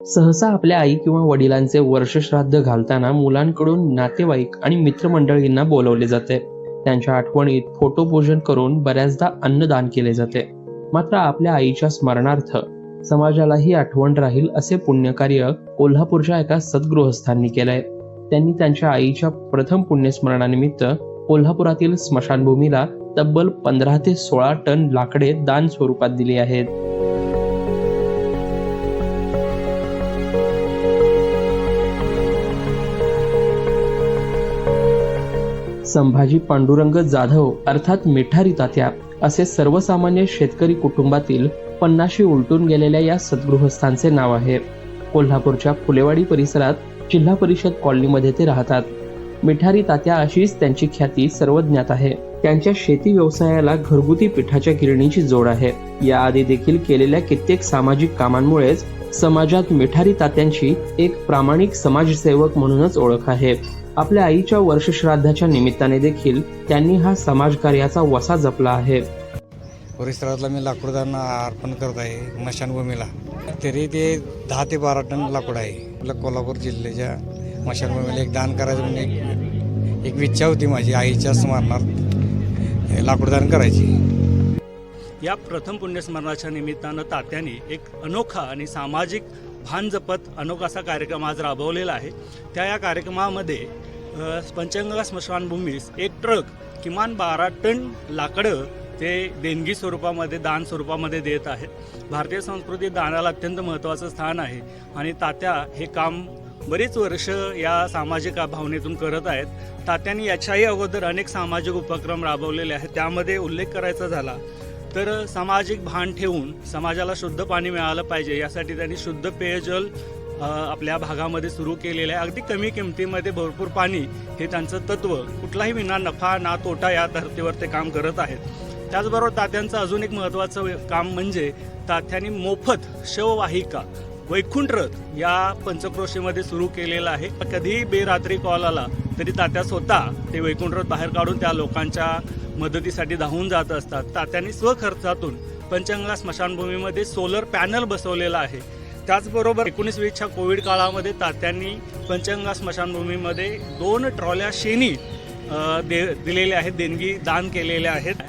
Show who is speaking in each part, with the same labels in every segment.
Speaker 1: सहसा आपल्या आई किंवा वडिलांचे वर्षश्राद्ध घालताना मुलांकडून नातेवाईक आणि मित्रमंडळींना बोलवले जाते. त्यांच्या आठवणीत फोटोपूजन करून बऱ्याचदा अन्नदान केले जाते. मात्र आपल्या आईच्या स्मरणार्थ समाजालाही आठवण राहील असे पुण्यकार्य कोल्हापूरच्या एका सद्गृहस्थांनी केलंय. त्यांनी त्यांच्या आईच्या प्रथम पुण्यस्मरणानिमित्त कोल्हापुरातील स्मशानभूमीला तब्बल पंधरा ते सोळा टन लाकडे दान स्वरूपात दिली आहेत. संभाजी पांडुरंग जाधव अर्थात मिठारी तात्या असे सर्वसामान्य शेतकरी कुटुंबातील पन्नाशी उलटून गेलेल्या या सद्गृहस्थांचे नाव आहे. कोल्हापूरच्या फुलेवाडी परिसरात जिल्हा परिषद कॉलनीमध्ये ते राहतात. मिठारी तात्या अशीच त्यांची ख्याती सर्वज्ञात आहे. त्यांच्या शेती व्यवसायाला घरगुती पिठाच्या गिरणीची जोड आहे. याआधी देखील केलेल्या कित्येक सामाजिक कामांमुळेच समाजात मिठारी तात्यांची एक प्रामाणिक समाजसेवक म्हणूनच ओळख आहे. आपल्या आईच्या वर्षश्राद्धाच्या निमित्ताने देखील त्यांनी हा समाजकार्याचा वसा जपला आहे.
Speaker 2: परिसरातला मी लाकूडदान अर्पण करत आहे मशानभूमीला. तरी ते दहा ते बारा टन लाकूड आहे. आपल्या कोल्हापूर जिल्ह्याच्या मशानभूमीला एक दान करायचं म्हणून एक एक इच्छा होती माझी आईच्या स्मरणार्थ लाकूडदान करायची.
Speaker 3: या प्रथम पुण्यस्मरणाच्या निमित्तानं तात्यांनी एक अनोखा आणि सामाजिक भान जपत अनोखा असा कार्यक्रम आज राबवलेला आहे. त्या या कार्यक्रमामध्ये पंचगंगा स्मशानभूमीस एक ट्रक किमान बारा टन लाकडं ते देणगी स्वरूपामध्ये दान स्वरूपामध्ये देत आहेत. भारतीय संस्कृतीत दानाला अत्यंत महत्त्वाचं स्थान आहे आणि तात्या हे काम बरीच वर्ष या सामाजिक भावनेतून करत आहेत. तात्यांनी याच्याही अगोदर अनेक सामाजिक उपक्रम राबवलेले आहेत. त्यामध्ये उल्लेख करायचा झाला तर सामाजिक भान ठेवून समाजाला शुद्ध पाणी मिळालं पाहिजे यासाठी त्यांनी शुद्ध पेयजल आपल्या भागामध्ये सुरू केलेलं आहे. अगदी कमी किमतीमध्ये भरपूर पाणी हे त्यांचं तत्व कुठलाही विना नफा ना तोटा या धर्तीवर ते काम करत आहेत. त्याचबरोबर तात्यांचं अजून एक महत्त्वाचं काम म्हणजे तात्यांनी मोफत शववाहिका वैकुंठ रथ या पंचक्रोशीमध्ये सुरू केलेला आहे. कधीही बेरात्री कॉल आला तरी तात्या स्वतः ते वैकुंठ रथ बाहेर काढून त्या लोकांच्या मदतीसाठी धावून जात असतात. तात्यांनी स्वखर्चातून पंचगंगा स्मशानभूमीमध्ये सोलर पॅनल बसवलेला आहे. त्याचबरोबर एकोणीस वीसच्या कोविड काळामध्ये तात्यांनी पंचगंगा स्मशानभूमीमध्ये दोन ट्रॉल्या शेणी दे दिलेले आहेत देणगी दान केलेले आहेत.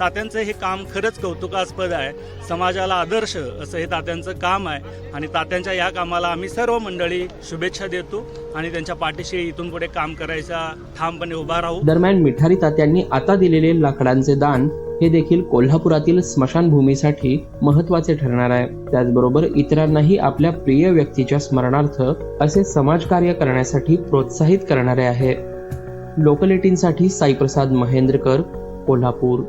Speaker 3: तात्यांचं हे काम खरंच कौतुकास्पद आहे. समाजाला आदर्श असं हे तात्यांचं काम आहे. आणि तात्यांच्या या कामाला आम्ही सर्व मंडळी शुभेच्छा देतो आणि त्यांच्या पाठीशी इथून पुढे काम करायचा ठामपणे उभा राहू.
Speaker 1: दरम्यान मिठारी तात्यांनी आता दिलेले लाकडांचे दान हे देखील कोल्हापुरातील स्मशानभूमीसाठी महत्त्वाचे ठरणार आहे. त्याचबरोबर इतरांनाही आपल्या प्रिय व्यक्तीच्या स्मरणार्थ असे समाजकार्य करण्यासाठी प्रोत्साहित करणारे आहे. लोकलेटींसाठी साईप्रसाद महेंद्रकर कोल्हापूर.